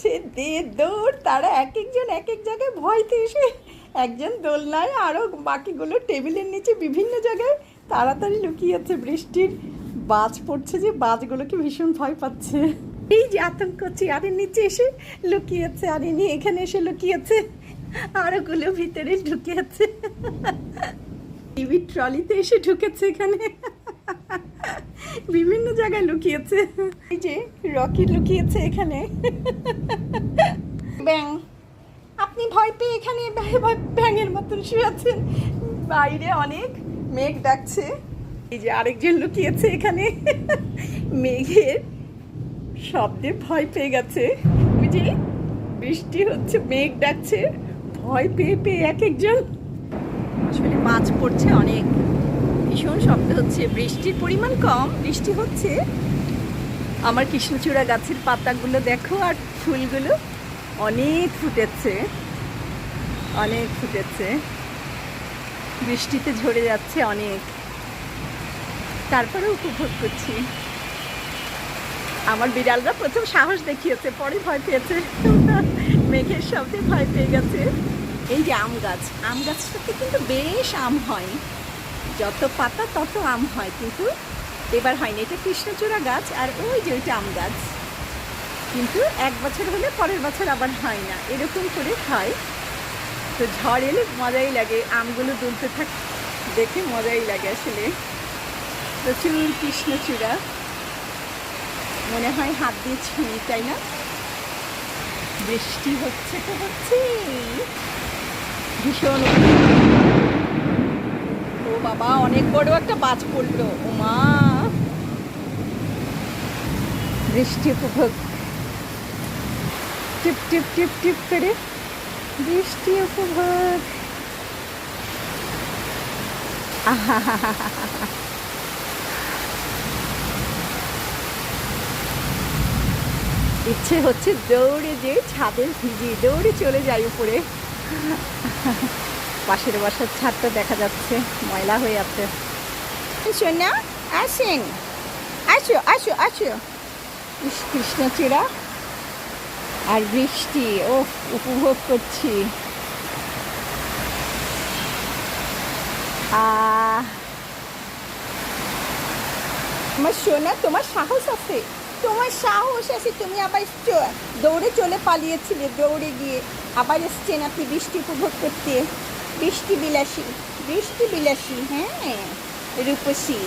সে দে দৌড়, তারা এক একজন এক এক জায়গায় ভয়তে এসে একজন দোলনায় আরও বাকিগুলো টেবিলের নিচে বিভিন্ন জায়গায় তাড়াতাড়ি লুকিয়েছে বৃষ্টির বাজ পড়ছে যে বাজগুলোকে ভীষণ ভয় পাচ্ছে। এই যে আতঙ্ক, চেয়ারের নিচে এসে লুকিয়েছে আর ইনি এখানে এসে লুকিয়েছে আরোগুলো ভিতরে ঢুকিয়েছে টিভি ট্রলিতে এসে ঢুকেছে এখানে। বিভিন্ন জায়গায় লুকিয়েছে। এই যে রকি লুকিয়েছে এখানে। ব্যাং। আপনি ভয় পেয়ে এখানে ব্যাঙের মতন শুয়ে আছেন। বাইরে অনেক মেঘ ডাকছে। এই যে আরেকজন লুকিয়েছে এখানে। মেঘের শব্দে ভয় পেয়ে গেছে। বুঝি বৃষ্টি হচ্ছে, মেঘ ডাকছে। ভয় পেয়ে পেয়ে এক একজন আসলে মাছ পড়ছে অনেক। ভীষণ শব্দ হচ্ছে। বৃষ্টির পরিমাণ কম, বৃষ্টি হচ্ছে। আমার কৃষ্ণচূড়া গাছের পাতাগুলো দেখো আর ফুলগুলো অনেক ফুটেছে অনেক ফুটেছে। বৃষ্টিতে ঝরে যাচ্ছে অনেক। তারপরে উপভোগ করছি। আমার বিড়ালরা প্রথম সাহস দেখিয়েছে, পরে ভয় পেয়েছে। মেঘের শব্দে ভয় পেয়ে গেছে। এই যে আম গাছ, আম গাছটাতে কিন্তু বেশ আম হয়। যত পাতা তত আম হয় কিন্তু এবার হয়নি, এটা কৃষ্ণচূড়া গাছ আর ওই যে ওইটা আম গাছ। কিন্তু এক বছর হলে পরের বছর আবার হয় না, এরকম করে হয়। তো ঝড় এলে মজাই লাগে, আমগুলো দুলতে থাক, দেখে মজাই লাগে আসলে। প্রচুর কৃষ্ণচূড়া। মনে হয় হাত দিয়ে ছুঁই, তাই না? বৃষ্টি হচ্ছে তো হচ্ছে ভীষণ বাবা অনেক বড় একটা বাজ পড়ল। মা। বৃষ্টি উপভোগ। টিপ টিপ টিপ টিপ করে বৃষ্টি উপভোগ। ইচ্ছে হচ্ছে দৌড়ে যে ছাদে ভিজি দৌড়ে চলে যাই উপরে। পাশের বাসার ছাদটা দেখা যাচ্ছে, ময়লা হয়ে আছে। সোনা, আসেন। আসো আসো আসো। কৃষ্ণচূড়া আর বৃষ্টি ও উপভোগ করছি। আমার সোনা, তোমার সাহস আছে? তোমার সাহস আছে, তুমি আবার দৌড়ে চলে পালিয়েছিলে, দৌড়ে গিয়ে আবার এসছে নাকি বৃষ্টি উপভোগ করতে? বৃষ্টি বিলাসী বৃষ্টি বিলাসী হ্যাঁ রূপসী।